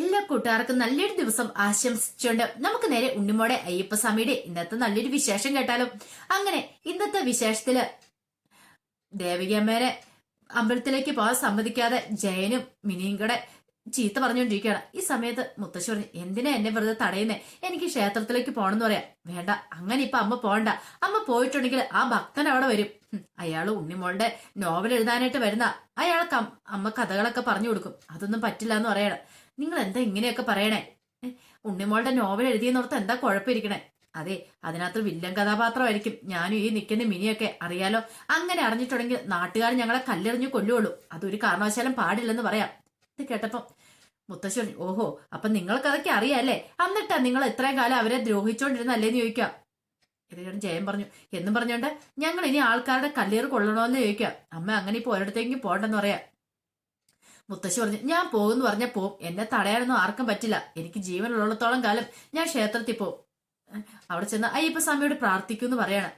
എല്ലാ കൂട്ടുകാർക്കും നല്ലൊരു ദിവസം ആശംസിച്ചുകൊണ്ട് നമുക്ക് നേരെ ഉണ്ണിമോടെ അയ്യപ്പസ്വാമിയുടെ ഇന്നത്തെ നല്ലൊരു വിശേഷം കേട്ടാലും. അങ്ങനെ ഇന്നത്തെ വിശേഷത്തിൽ ദേവികമ്മേനെ അമ്പലത്തിലേക്ക് പോകാൻ സമ്മതിക്കാതെ ജയനും മിനിയും കൂടെ ചീത്ത പറഞ്ഞുകൊണ്ടിരിക്കുകയാണ്. ഈ സമയത്ത് മുത്തശ്ശി പറഞ്ഞു എന്തിനാ എന്നെ വെറുതെ തടയുന്നേ? എനിക്ക് ക്ഷേത്രത്തിലേക്ക് പോകണമെന്ന് പറയാം. വേണ്ട അങ്ങനെ ഇപ്പൊ അമ്മ പോകണ്ട. അമ്മ പോയിട്ടുണ്ടെങ്കിൽ ആ ഭക്തൻ അവിടെ വരും. അയാൾ ഉണ്ണിമോളുടെ നോവൽ എഴുതാനായിട്ട് വരുന്ന അയാൾക്ക് അമ്മ കഥകളൊക്കെ പറഞ്ഞു കൊടുക്കും. അതൊന്നും പറ്റില്ല എന്ന് പറയണം. നിങ്ങൾ എന്താ ഇങ്ങനെയൊക്കെ പറയണേ? ഉണ്ണിമോളുടെ നോവൽ എഴുതിയെന്നോർത്ത് എന്താ കുഴപ്പമിരിക്കണേ? അതെ അതിനകത്ത് വില്ലൻ കഥാപാത്രമായിരിക്കും. ഞാനും ഈ നിൽക്കുന്ന മിനിയൊക്കെ അറിയാലോ? അങ്ങനെ അറിഞ്ഞിട്ടുണ്ടെങ്കിൽ നാട്ടുകാർ ഞങ്ങളെ കല്ലെറിഞ്ഞു കൊല്ലുള്ളൂ അതൊരു കാരണവശാലും പാടില്ലെന്ന് പറയാം. ഇത് കേട്ടപ്പം മുത്തശ്ശി പറഞ്ഞു ഓഹോ അപ്പൊ നിങ്ങൾക്ക് അതൊക്കെ അറിയാല്ലേ? എന്നിട്ടാ നിങ്ങൾ ഇത്രയും കാലം അവരെ ദ്രോഹിച്ചോണ്ടിരുന്നല്ലേന്ന് ചോദിക്കാം ഇത് ജയം പറഞ്ഞു എന്നും പറഞ്ഞോണ്ട് ഞങ്ങൾ ഇനി ആൾക്കാരുടെ കല്ലേറ് കൊള്ളണോന്ന് ചോദിക്കാം അമ്മ അങ്ങനെ ഇപ്പൊ ഒരിടത്തേക്ക് പോകണ്ടെന്ന് പറയാം. മുത്തശ്ശി പറഞ്ഞു ഞാൻ പോകുന്നു പറഞ്ഞപ്പോ എന്നെ തടയാനൊന്നും ആർക്കും പറ്റില്ല. എനിക്ക് ജീവനുള്ളിടത്തോളം കാലം ഞാൻ ക്ഷേത്രത്തിൽ പോകും അവിടെ ചെന്ന് അയ്യപ്പ സ്വാമിയോട് പ്രാർത്ഥിക്കുമെന്ന് പറയാണ്.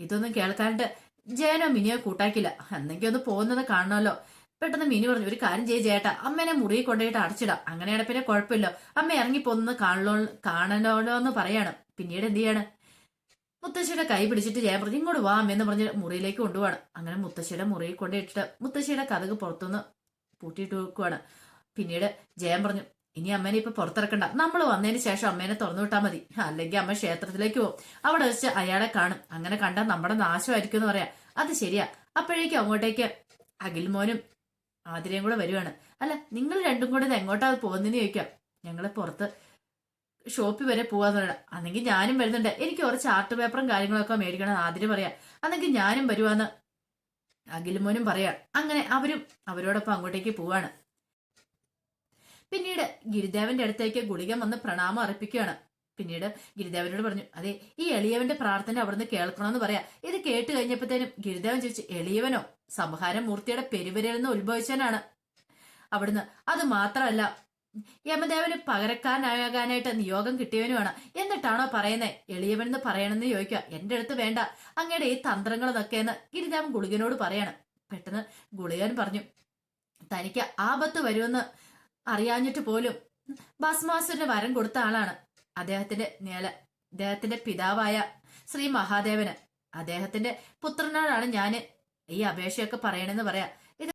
ഇതൊന്നും കേൾക്കാണ്ട് ജയനോ മിനിയോ കൂട്ടാക്കില്ല. എന്നെങ്കിൽ ഒന്ന് പോകുന്നത് കാണണമല്ലോ. പെട്ടെന്ന് മിനി പറഞ്ഞു ഒരു കാര്യം ചെയ്യ ചേട്ടാ അമ്മേനെ മുറിയിൽ കൊണ്ടുപോയിട്ട് അടച്ചിടാം. അങ്ങനെയാണ് പിന്നെ കുഴപ്പമില്ല. അമ്മ ഇറങ്ങിപ്പോന്ന് കാണലോ കാണണമല്ലോ എന്ന് പറയാണ്. പിന്നീട് എന്ത് ചെയ്യാണ്? മുത്തശ്ശിയുടെ കൈ പിടിച്ചിട്ട് ജയൻ പറഞ്ഞു ഇങ്ങോട്ട് വാ അമ്മയെന്ന് പറഞ്ഞ് മുറിയിലേക്ക് കൊണ്ടുപോകണം അങ്ങനെ മുത്തശ്ശിയുടെ മുറിയിൽ കൊണ്ടുപോയിട്ടിട്ട് മുത്തശ്ശിയുടെ കഥക് പുറത്തുനിന്ന് പൂട്ടിയിട്ട് വെക്കുവാണ് പിന്നീട് ജയം പറഞ്ഞു ഇനി അമ്മേനെ ഇപ്പൊ പുറത്തിറക്കണ്ട. നമ്മൾ വന്നതിന് ശേഷം അമ്മേനെ തുറന്നു വിട്ടാൽ മതി. അല്ലെങ്കിൽ അമ്മ ക്ഷേത്രത്തിലേക്ക് പോകും. അവിടെ വെച്ച് അയാളെ കാണും. അങ്ങനെ കണ്ടാൽ നമ്മുടെ നാശമായിരിക്കും എന്ന് പറയാം. അത് ശരിയാ. അപ്പോഴേക്കും അങ്ങോട്ടേക്ക് അഖിൽമോനും ആതിരയും കൂടെ വരുവാണ്. അല്ല നിങ്ങൾ രണ്ടും കൂടെ ഇത് എങ്ങോട്ടാ പോകുന്നതിന് ചോദിക്കാം. ഞങ്ങൾ പുറത്ത് ഷോപ്പിൽ വരെ പോവാന്ന് പറയണം. അന്നെങ്കിൽ ഞാനും വരുന്നുണ്ട്. എനിക്ക് കുറച്ച് ആർട്ട് പേപ്പറും കാര്യങ്ങളൊക്കെ മേടിക്കണം ആതിര പറയാം. അന്നെങ്കിൽ ഞാനും വരുവാന്ന് അഖിൽമോനും പറയാം അങ്ങനെ അവരും അവരോടൊപ്പം അങ്ങോട്ടേക്ക് പോവാണ്. പിന്നീട് ഗിരിദേവന്റെ അടുത്തേക്ക് ഗുളികൻ വന്ന് പ്രണാമം അർപ്പിക്കുകയാണ്. പിന്നീട് ഗിരിദേവനോട് പറഞ്ഞു അതെ ഈ എളിയവന്റെ പ്രാർത്ഥന അവിടുന്ന് കേൾക്കണമെന്ന് പറയാ. ഇത് കേട്ട് കഴിഞ്ഞപ്പോഴത്തേനും ഗിരിദേവൻ ചോദിച്ചു എളിയവനോ? സംഹാരമൂർത്തിയുടെ മൂർത്തിയുടെ പെരുവരിൽ നിന്ന് ഉത്ഭവിച്ചവനാണ്. അവിടുന്ന് അത് മാത്രമല്ല യമദേവന് പകരക്കാരനാകാനായിട്ട് നിയോഗം കിട്ടിയവനുമാണ് എന്നിട്ടാണോ പറയുന്നത് എളിയവൻ എന്ന് പറയണമെന്ന് ചോദിക്കുക. എന്റെ അടുത്ത് വേണ്ട. അങ്ങയുടെ ഈ തന്ത്രങ്ങൾ എന്നൊക്കെയെന്ന് ഗിരിദേവൻ ഗുളികനോട് പറയണം. പെട്ടെന്ന് ഗുളികൻ പറഞ്ഞു തനിക്ക് ആപത്ത് വരുമെന്ന് അറിയാഞ്ഞിട്ട് പോലും ഭസ്മാസുരന് വരം കൊടുത്ത ആളാണ്. അദ്ദേഹത്തിന്റെ നില അദ്ദേഹത്തിന്റെ പിതാവായ ശ്രീ മഹാദേവന്. അദ്ദേഹത്തിന്റെ പുത്രനോടാണ് ഞാൻ ഈ അപേക്ഷയൊക്കെ പറയണെന്ന് പറയാ. ഇത്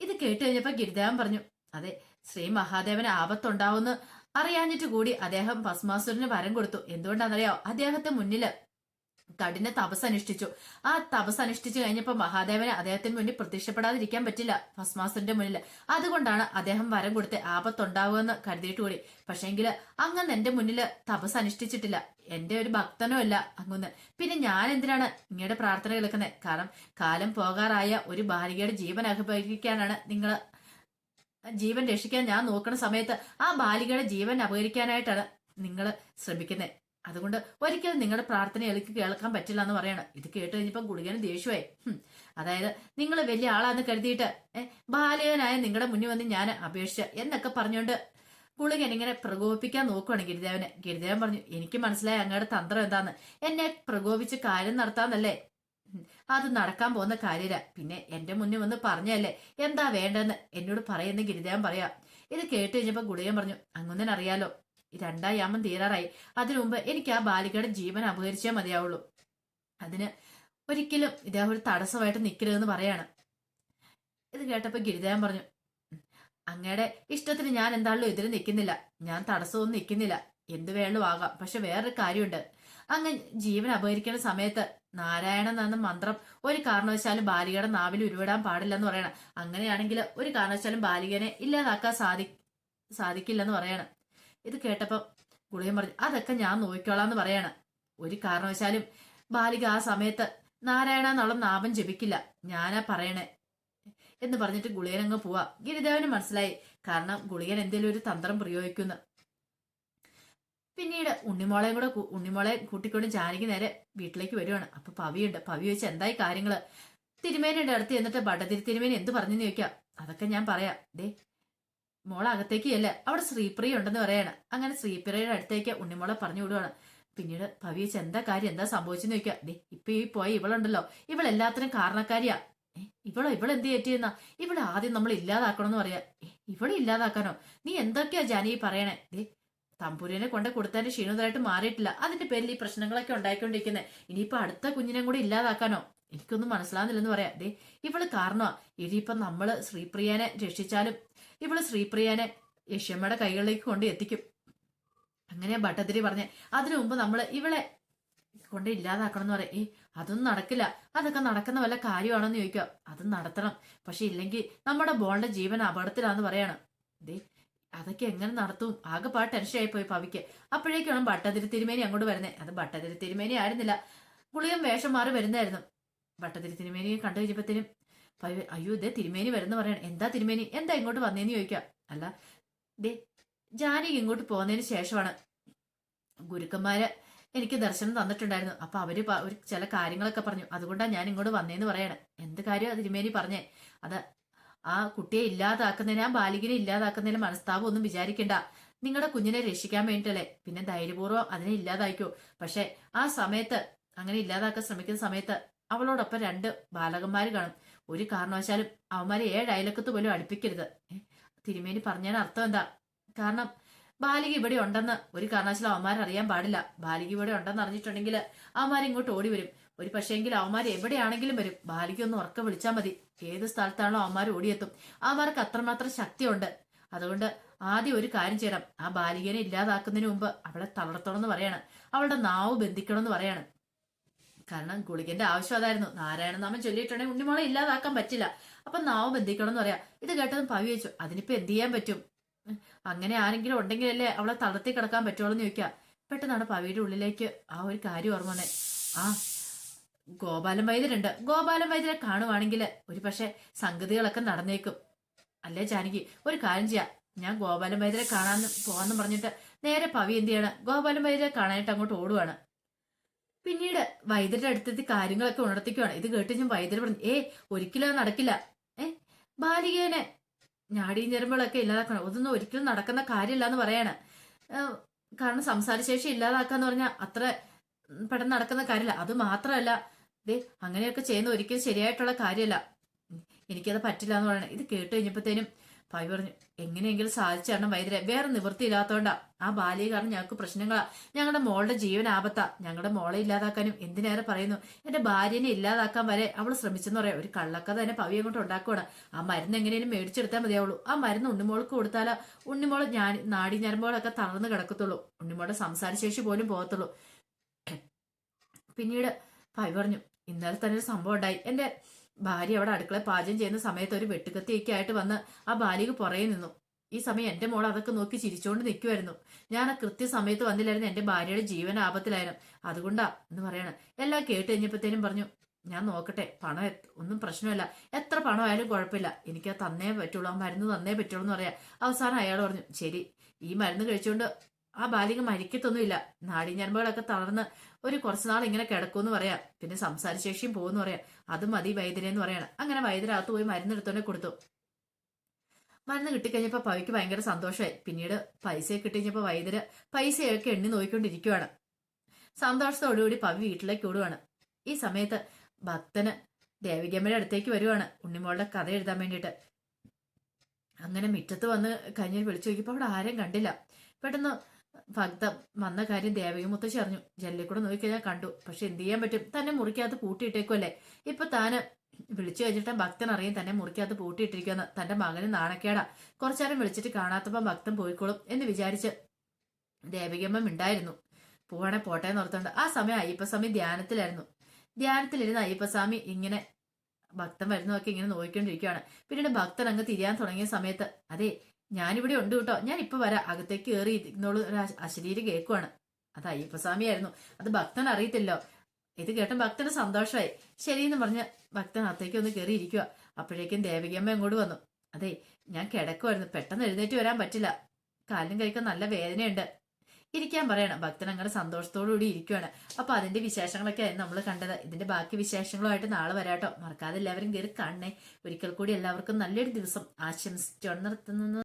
ഇത് കേട്ട് കഴിഞ്ഞപ്പോ ഗിരിദേവൻ പറഞ്ഞു അതെ ശ്രീ മഹാദേവന് ആപത്തുണ്ടാവുമെന്ന് അറിയാഞ്ഞിട്ട് കൂടി അദ്ദേഹം ഭസ്മാസുരന് വരം കൊടുത്തു. എന്തുകൊണ്ടാണെന്നറിയോ? അദ്ദേഹത്തെ മുന്നിൽ കഠിന തപസ് അനുഷ്ഠിച്ചു. ആ തപസ് അനുഷ്ഠിച്ചു കഴിഞ്ഞപ്പോൾ മഹാദേവന് അദ്ദേഹത്തിന് മുന്നിൽ പ്രത്യക്ഷപ്പെടാതിരിക്കാൻ പറ്റില്ല ഭസ്മാസുരന്റെ മുന്നിൽ അതുകൊണ്ടാണ് അദ്ദേഹം വരം കൊടുത്ത് ആപത്തുണ്ടാവുമെന്ന് കരുതിയിട്ട് കൂടി. പക്ഷെങ്കിൽ അങ്ങനെ എന്റെ മുന്നിൽ തപസ് അനുഷ്ഠിച്ചിട്ടില്ല. എന്റെ ഒരു ഭക്തനോ അല്ല അങ്ങൊന്ന്. പിന്നെ ഞാൻ എന്തിനാണ് ഇങ്ങയുടെ പ്രാർത്ഥന കേൾക്കുന്നത് കാരണം കാലം പോകാറായ ഒരു ബാലികയുടെ ജീവൻ അപഹരിക്കാനാണ് നിങ്ങൾ ജീവൻ രക്ഷിക്കാൻ ഞാൻ നോക്കുന്ന സമയത്ത് ആ ബാലികയുടെ ജീവൻ അപഹരിക്കാനായിട്ടാണ് നിങ്ങൾ ശ്രമിക്കുന്നത് അതുകൊണ്ട് ഒരിക്കലും നിങ്ങളുടെ പ്രാർത്ഥന എനിക്ക് കേൾക്കാൻ പറ്റില്ല എന്ന് പറയണം. ഇത് കേട്ട് കഴിഞ്ഞപ്പോൾ ഗുളികന് ദേഷ്യമായി. അതായത് നിങ്ങൾ വലിയ ആളാന്ന് കരുതിയിട്ട് ബാലികനായ നിങ്ങളുടെ മുന്നിൽ വന്ന് ഞാൻ അപേക്ഷിച്ച എന്നൊക്കെ പറഞ്ഞുകൊണ്ട് ഗുളികൻ ഇങ്ങനെ പ്രകോപിപ്പിക്കാൻ നോക്കുവാണ് ഗിരിദേവനെ. ഗിരിദേവൻ പറഞ്ഞു എനിക്ക് മനസ്സിലായി അങ്ങയുടെ തന്ത്രം എന്താന്ന്. എന്നെ പ്രകോപിച്ച് കാര്യം നടത്താന്നല്ലേ. അത് നടക്കാൻ പോകുന്ന കാര്യമില്ല. പിന്നെ എന്റെ മുന്നിൽ വന്ന് പറഞ്ഞല്ലേ എന്താ വേണ്ടെന്ന്? എന്നോട് പറയുന്ന ഗിരിദേവൻ പറയാം ഇത് കേട്ട് കഴിഞ്ഞപ്പോ ഗുളികൻ പറഞ്ഞു അങ്ങനെ അറിയാലോ രണ്ടാം യാമം തീരാറായി. അതിനു മുമ്പ് എനിക്ക് ആ ബാലികയുടെ ജീവൻ അപഹരിച്ചേ മതിയാവുള്ളൂ. അതിന് ഒരിക്കലും ഇദ്ദേഹം ഒരു തടസ്സമായിട്ട് നിൽക്കരുതെന്ന് പറയാണ്. ഇത് കേട്ടപ്പോ ഗിരിദേവൻ പറഞ്ഞു "ഉം, അങ്ങയുടെ ഇഷ്ടത്തിന് ഞാൻ എന്താണല്ലോ എതിര് നിൽക്കുന്നില്ല. ഞാൻ തടസ്സമൊന്നും നിൽക്കുന്നില്ല. എന്ത് വേണോ ആകാം. പക്ഷെ വേറൊരു കാര്യമുണ്ട്. അങ്ങ് ജീവൻ അപഹരിക്കുന്ന സമയത്ത് നാരായണൻ എന്ന മന്ത്രം ഒരു കാരണവശാലും ബാലികയുടെ നാവിൽ ഉരുവിടാൻ പാടില്ലെന്ന് പറയണം. അങ്ങനെയാണെങ്കിൽ ഒരു കാരണവശാലും ബാലികനെ ഇല്ലാതാക്കാൻ സാധി സാധിക്കില്ലെന്ന് പറയണം. ഇത് കേട്ടപ്പം ഗുളികൻ പറഞ്ഞു അതൊക്കെ ഞാൻ നോക്കിക്കോളാം എന്ന് പറയണം. ഒരു കാരണവശാലും ബാലിക ആ സമയത്ത് നാരായണ എന്നുള്ള നാമം ജപിക്കില്ല. ഞാനാ പറയണേ എന്ന് പറഞ്ഞിട്ട് ഗുളികൻ അങ്ങ് പോവാ. ഗിരിദേവന് മനസ്സിലായി. കാരണം ഗുളികൻ എന്തെങ്കിലും ഒരു തന്ത്രം പ്രയോഗിക്കുന്നു. പിന്നീട് ഉണ്ണിമോളെയും കൂടെ ഉണ്ണിമോളെ കൂട്ടിക്കൊണ്ട് ജാനകി നേരെ വീട്ടിലേക്ക് വരുവാണ്. അപ്പൊ പവിയുണ്ട്. പവി വെച്ച് എന്തായി കാര്യങ്ങൾ? തിരുമേനയുടെ അടുത്ത് എന്നിട്ട് ഭട്ടതിരി തിരുമേനി എന്ത് പറഞ്ഞെന്ന് ചോദിക്കാം. അതൊക്കെ ഞാൻ പറയാം. ദേ മോളെ അകത്തേക്ക് അല്ലേ അവിടെ ശ്രീപ്രിയ ഉണ്ടെന്ന് പറയാണ്. അങ്ങനെ ശ്രീപ്രിയയുടെ അടുത്തേക്ക് ഉണ്ണിമോളെ പറഞ്ഞു വിടുവാണ്. പിന്നീട് പവി വെച്ച് എന്താ കാര്യം? എന്താ സംഭവിച്ചെന്ന് ചോദിക്കുക ദേ ഇപ്പൊ ഈ പോയ ഇവളുണ്ടല്ലോ. ഇവളെല്ലാത്തിനും കാരണക്കാരിയാ. ഇവളോ? ഇവൾ എന്ത് പറ്റിയെന്നാ? ഇവളെ ആദ്യം നമ്മൾ ഇല്ലാതാക്കണം എന്ന് പറയാ ഇവളെ ഇല്ലാതാക്കാനോ? നീ എന്തൊക്കെയാ ജാനി പറയണേ? ദേ തമ്പുരിനെ കൊണ്ട് കൊടുത്തതിന്റെ ക്ഷീണിതരായിട്ട് മാറിയിട്ടില്ല. അതിന്റെ പേരിൽ ഈ പ്രശ്നങ്ങളൊക്കെ ഉണ്ടായിക്കൊണ്ടിരിക്കുന്നത് ഇനിയിപ്പോ അടുത്ത കുഞ്ഞിനെ കൂടി ഇല്ലാതാക്കാനോ? എനിക്കൊന്നും മനസ്സിലാകുന്നില്ലെന്ന് പറയാം. ദേ ഇവൾ കാരണമാ ഇനിയിപ്പൊ നമ്മൾ ശ്രീപ്രിയനെ രക്ഷിച്ചാലും ഇവൾ ശ്രീപ്രിയനെ യക്ഷമ്മയുടെ കൈകളിലേക്ക് കൊണ്ട് എത്തിക്കും. അങ്ങനെ ഭട്ടതിരി പറഞ്ഞ. അതിനു മുമ്പ് നമ്മൾ ഇവളെ കൊണ്ട് ഇല്ലാതാക്കണം എന്ന് പറയാം. ഏ അതൊന്നും നടക്കില്ല. അതൊക്കെ നടക്കുന്ന വല്ല കാര്യമാണെന്ന് ചോദിക്കുക. അത് നടത്തണം. പക്ഷെ ഇല്ലെങ്കിൽ നമ്മുടെ ബോളിന്റെ ജീവൻ അപകടത്തിലാന്ന് പറയാണ്. ദേ അതൊക്കെ എങ്ങനെ നടത്തും? ആകെ പാ ടെൻഷനായി പോയി പവിക്ക് അപ്പോഴേക്കാണ് ഭട്ടതിരി തിരുമേനി അങ്ങോട്ട് വരുന്നത് അത് ഭട്ടതിരി തിരുമേനി ആയിരുന്നില്ല. ഗുളിയം വേഷം മാറി വരുന്നായിരുന്നു ഭട്ടതിരി തിരുമേനിയെ കണ്ടു കഴിഞ്ഞപ്പോഴത്തേനും അയ്യോ ഇതേ തിരുമേനി വരുന്ന പറയണം. എന്താ തിരുമേനി? എന്താ ഇങ്ങോട്ട് വന്നേന്ന് ചോദിക്കാം അല്ല ദേ ജാനി ഇങ്ങോട്ട് പോകുന്നതിന് ശേഷമാണ് ഗുരുക്കന്മാര് എനിക്ക് ദർശനം തന്നിട്ടുണ്ടായിരുന്നു. അപ്പൊ അവർ ചില കാര്യങ്ങളൊക്കെ പറഞ്ഞു. അതുകൊണ്ടാണ് ഞാൻ ഇങ്ങോട്ട് വന്നേന്ന് പറയണേ. എന്ത് കാര്യം തിരുമേനി പറഞ്ഞേ? അത് ആ കുട്ടിയെ ഇല്ലാതാക്കുന്നതിന് ആ ബാലികനെ ഇല്ലാതാക്കുന്നതിന് മനസ്താപം ഒന്നും വിചാരിക്കണ്ട. നിങ്ങളുടെ കുഞ്ഞിനെ രക്ഷിക്കാൻ വേണ്ടിയിട്ടല്ലേ പിന്നെ ധൈര്യപൂർവം അതിനെ ഇല്ലാതാക്കൂ പക്ഷെ ആ സമയത്ത് അങ്ങനെ ഇല്ലാതാക്കാൻ ശ്രമിക്കുന്ന സമയത്ത് അവളോടൊപ്പം രണ്ട് ബാലകന്മാർ കാണും. ഒരു കാരണവശാലും അവന്മാരെ ഏഴ് അയലക്കത്ത് പോലും അടുപ്പിക്കരുത്. തിരുമേനി പറഞ്ഞതിന് അർത്ഥം എന്താ? കാരണം ബാലിക ഇവിടെ ഉണ്ടെന്ന് ഒരു കാരണവശാലും അവന്മാരറിയാൻ പാടില്ല. ബാലിക ഇവിടെ ഉണ്ടെന്ന് അറിഞ്ഞിട്ടുണ്ടെങ്കിൽ അവന്മാരിങ്ങോട്ട് ഓടി വരും ഒരു പക്ഷേങ്കിൽ അവന്മാർ എവിടെയാണെങ്കിലും വരും. ബാലിക ഒന്ന് ഉറക്കം വിളിച്ചാൽ മതി. ഏത് സ്ഥലത്താണോ അവന്മാർ ഓടിയെത്തും. അവന്മാർക്ക് അത്രമാത്രം ശക്തിയുണ്ട്. അതുകൊണ്ട് ആദ്യം ഒരു കാര്യം ചെയ്യണം. ആ ബാലികനെ ഇല്ലാതാക്കുന്നതിന് മുമ്പ് അവളെ തളർത്തണം എന്ന് പറയാണ്. അവളുടെ നാവ് ബന്ധിക്കണം എന്ന് പറയാണ്. കാരണം ഗുളികന്റെ ആവശ്യം അതായിരുന്നു. നാരായണ നാമം ചൊല്ലിയിട്ടുണ്ടെങ്കിൽ ഉണ്ണിമോളെ ഇല്ലാതാക്കാൻ പറ്റില്ല. അപ്പൊ നാവ് ബന്ധിക്കണം എന്ന് പറയാം. ഇത് കേട്ടതും പവി വെച്ചു അതിനിപ്പോ എന്ത് ചെയ്യാൻ പറ്റും? അങ്ങനെ ആരെങ്കിലും ഉണ്ടെങ്കിലല്ലേ അവളെ തളർത്തി കിടക്കാൻ പറ്റുള്ളൂ എന്ന് ചോദിക്കാം. പെട്ടെന്നാണ് പവിയുടെ ഉള്ളിലേക്ക് ആ ഒരു കാര്യം ഓർമ്മ ആ ഗോപാലൻ വൈദ്യരുണ്ട്. ഗോപാലൻ വൈദ്യരെ കാണുവാണെങ്കിൽ ഒരു പക്ഷെ സംഗതികളൊക്കെ നടന്നേക്കും. അല്ലേ ജാനകി? ഒരു കാര്യം ചെയ്യാം. ഞാൻ ഗോപാലൻ വൈദ്യരെ കാണാൻ പോവാന്ന് പറഞ്ഞിട്ട് നേരെ പവി എന്ത് ചെയ്യണം? ഗോപാലൻ വൈദ്യരെ കാണാനായിട്ട് അങ്ങോട്ട് ഓടുവാണ്. പിന്നീട് വൈദ്യരുടെ അടുത്തെത്തി കാര്യങ്ങളൊക്കെ ഉണർത്തിക്കുവാണ്. ഇത് കേട്ട് ഞാൻ വൈദ്യർ പറഞ്ഞു ഏ ഒരിക്കലും നടക്കില്ല. ഏ ബാലികേനെ ഞാടിയും ഞരമ്പുകളൊക്കെ ഇല്ലാതാക്കണം. അതൊന്നും ഒരിക്കലും നടക്കുന്ന കാര്യമില്ല എന്ന് പറയാണ് കാരണം സംസാരശേഷി ഇല്ലാതാക്കാന്ന് പറഞ്ഞാൽ അത്ര പെട്ടെന്ന് നടക്കുന്ന കാര്യമില്ല. അത് മാത്രമല്ല ദേ അങ്ങനെയൊക്കെ ചെയ്യുന്ന ഒരിക്കലും ശരിയായിട്ടുള്ള കാര്യമല്ല. എനിക്കത് പറ്റില്ല എന്ന് പറയണേ. ഇത് കേട്ട് കഴിഞ്ഞപ്പോഴത്തേനും ഭാവി പറഞ്ഞു എങ്ങനെയെങ്കിലും സാധിച്ചു തരണം വൈദ്യരെ. വേറെ നിവൃത്തിയില്ലാത്തോണ്ടാ ആ ബാല്യ കാരണം ഞങ്ങൾക്ക് പ്രശ്നങ്ങളാ. ഞങ്ങളുടെ മോളുടെ ജീവൻ ആപത്താ. ഞങ്ങളുടെ മോളെ ഇല്ലാതാക്കാനും എന്തിനേറെ പറയുന്നു. എന്റെ ഭാര്യനെ ഇല്ലാതാക്കാൻ വരെ അവൾ ശ്രമിച്ചെന്ന് പറയാം. ഒരു കള്ളക്കഥ തന്നെ പവിയെ കൊണ്ട് ഉണ്ടാക്കുവാണ്. ആ മരുന്ന് എങ്ങനെയും മേടിച്ചെടുത്താൽ മതിയാവുള്ളൂ. ആ മരുന്ന് ഉണ്ണിമോൾക്ക് കൊടുത്താലാ ഉണ്ണിമോൾ ഞാൻ നാടി ഞരമ്പോളൊക്കെ തളർന്ന് കിടക്കത്തുള്ളൂ. ഉണ്ണിമോളുടെ സംസാരശേഷി പോലും പോകത്തുള്ളൂ. പിന്നീട് പവി പറഞ്ഞു ഇന്നലെ തന്നെ ഒരു സംഭവം ഉണ്ടായി. എന്റെ ഭാര്യ അവിടെ അടുക്കള പാചകം ചെയ്യുന്ന സമയത്ത് ഒരു വെട്ടുകത്തിയൊക്കെ ആയിട്ട് വന്ന് ആ ബാലിക പുറകെ നിന്നു. ഈ സമയം എന്റെ മോൾ അതൊക്കെ നോക്കി ചിരിച്ചുകൊണ്ട് നിൽക്കുമായിരുന്നു ഞാൻ ആ കൃത്യസമയത്ത് വന്നില്ലായിരുന്നു എന്റെ ഭാര്യയുടെ ജീവൻ ആപത്തിലായിരുന്നു. അതുകൊണ്ടാ എന്ന് പറയണം. എല്ലാം കേട്ട് കഴിഞ്ഞപ്പോഴത്തേനും പറഞ്ഞു ഞാൻ നോക്കട്ടെ പണം ഒന്നും പ്രശ്നമല്ല. എത്ര പണമായാലും കുഴപ്പമില്ല. എനിക്ക് ആ തന്നേ പറ്റുള്ളൂ. ആ മരുന്ന് തന്നേ പറ്റുള്ളൂ എന്ന് പറയാം. അവസാനം അയാൾ പറഞ്ഞു ശരി ഈ മരുന്ന് കഴിച്ചുകൊണ്ട് ആ ബാലിക മരിക്കത്തൊന്നുമില്ല. നാടിഞ്ഞരമ്പുകളൊക്കെ തളർന്ന് ഒരു കുറച്ചുനാൾ ഇങ്ങനെ കിടക്കുമെന്ന് പറയാം. പിന്നെ സംസാരശേഷിയും പോകുമെന്ന് പറയാം. അത് മതി വൈദ്യരെന്ന് പറയണം. അങ്ങനെ വൈദ്യരകത്ത് പോയി മരുന്ന് എടുത്തോണ്ട് കൊടുത്തു. മരുന്ന് കിട്ടിക്കഴിഞ്ഞപ്പോൾ പവിക്ക് ഭയങ്കര സന്തോഷമായി. പിന്നീട് പൈസ കിട്ടിക്കഴിഞ്ഞപ്പോൾ വൈദ്യര് പൈസയൊക്കെ എണ്ണി നോക്കിക്കൊണ്ടിരിക്കുവാണ്. സന്തോഷത്തോടുകൂടി പവി വീട്ടിലേക്ക് ഓടുവാണ്. ഈ സമയത്ത് ഭക്തന് ദേവികമ്മയുടെ അടുത്തേക്ക് വരുവാണ് ഉണ്ണിമോളുടെ കഥ എഴുതാൻ വേണ്ടിയിട്ട്. അങ്ങനെ മുറ്റത്ത് വന്ന് കഴിഞ്ഞ് വിളിച്ചു നോക്കിയപ്പോൾ അവിടെ ആരെയും കണ്ടില്ല? പെട്ടെന്ന് ഭക്ത വന്ന കാര്യം ദേവയും മുത്തശ്ശി അറിഞ്ഞു. ജനലിൽ കൂടെ നോക്കിക്കഴിഞ്ഞാൽ കണ്ടു. പക്ഷെ എന്ത് ചെയ്യാൻ പറ്റും? തന്നെ മുറിക്കകത്ത് പൂട്ടിയിട്ടേക്കുമല്ലേ ഇപ്പൊ താന് വിളിച്ചു കഴിഞ്ഞിട്ട് ഭക്തൻ അറിയും തന്നെ മുറിക്കകത്ത് പൂട്ടിയിട്ടിരിക്കുമെന്ന്. തന്റെ മകന് നാണക്കേടാ. കുറച്ചേരം വിളിച്ചിട്ട് കാണാത്തപ്പം ഭക്തൻ പോയിക്കോളും എന്ന് വിചാരിച്ച് ദേവികമ്മ ഉണ്ടായിരുന്നു പോവാണെ പോട്ടെ എന്ന് ആ സമയം അയ്യപ്പസ്വാമി ധ്യാനത്തിലായിരുന്നു. ധ്യാനത്തിലിരുന്ന അയ്യപ്പസ്വാമി ഇങ്ങനെ ഭക്തൻ വരുന്നതൊക്കെ ഇങ്ങനെ നോക്കിക്കൊണ്ടിരിക്കുകയാണ് പിന്നീട് ഭക്തൻ അങ്ങ് തിരിയാൻ തുടങ്ങിയ സമയത്ത് അതെ ഞാനിവിടെ ഉണ്ട് കേട്ടോ. ഞാൻ ഇപ്പൊ വരാം. അകത്തേക്ക് കയറി ഇരുന്നോളൂ ഒരു അശ- അശരീരി കേൾക്കുവാണ് അത് അയ്യപ്പസ്വാമിയായിരുന്നു. അത് ഭക്തൻ അറിയത്തില്ലോ. ഇത് കേട്ട ഭക്തന് സന്തോഷമായി ശരിയെന്ന് പറഞ്ഞ് ഭക്തൻ അകത്തേക്ക് ഒന്ന് കയറി ഇരിക്കുക അപ്പോഴേക്കും ദേവികമ്മ അങ്ങോട്ട് വന്നു. അതെ ഞാൻ കിടക്കുമായിരുന്നു പെട്ടെന്ന് എഴുന്നേറ്റ് വരാൻ പറ്റില്ല. കാലിനും കൈക്കും നല്ല വേദനയുണ്ട്. ഇരിക്കാൻ പറയണം. ഭക്തൻ അങ്ങനെ സന്തോഷത്തോടു കൂടി ഇരിക്കുവാണ്. അപ്പൊ അതിന്റെ വിശേഷങ്ങളൊക്കെ ആയിരുന്നു നമ്മൾ കണ്ടത്. ഇതിന്റെ ബാക്കി വിശേഷങ്ങളുമായിട്ട് നാളെ വരാട്ടോ മറക്കാതെ എല്ലാവരും കയറി കാണണേ. ഒരിക്കൽ കൂടി എല്ലാവർക്കും നല്ലൊരു ദിവസം. ആശംസിച്ചു നിർത്തുന്നു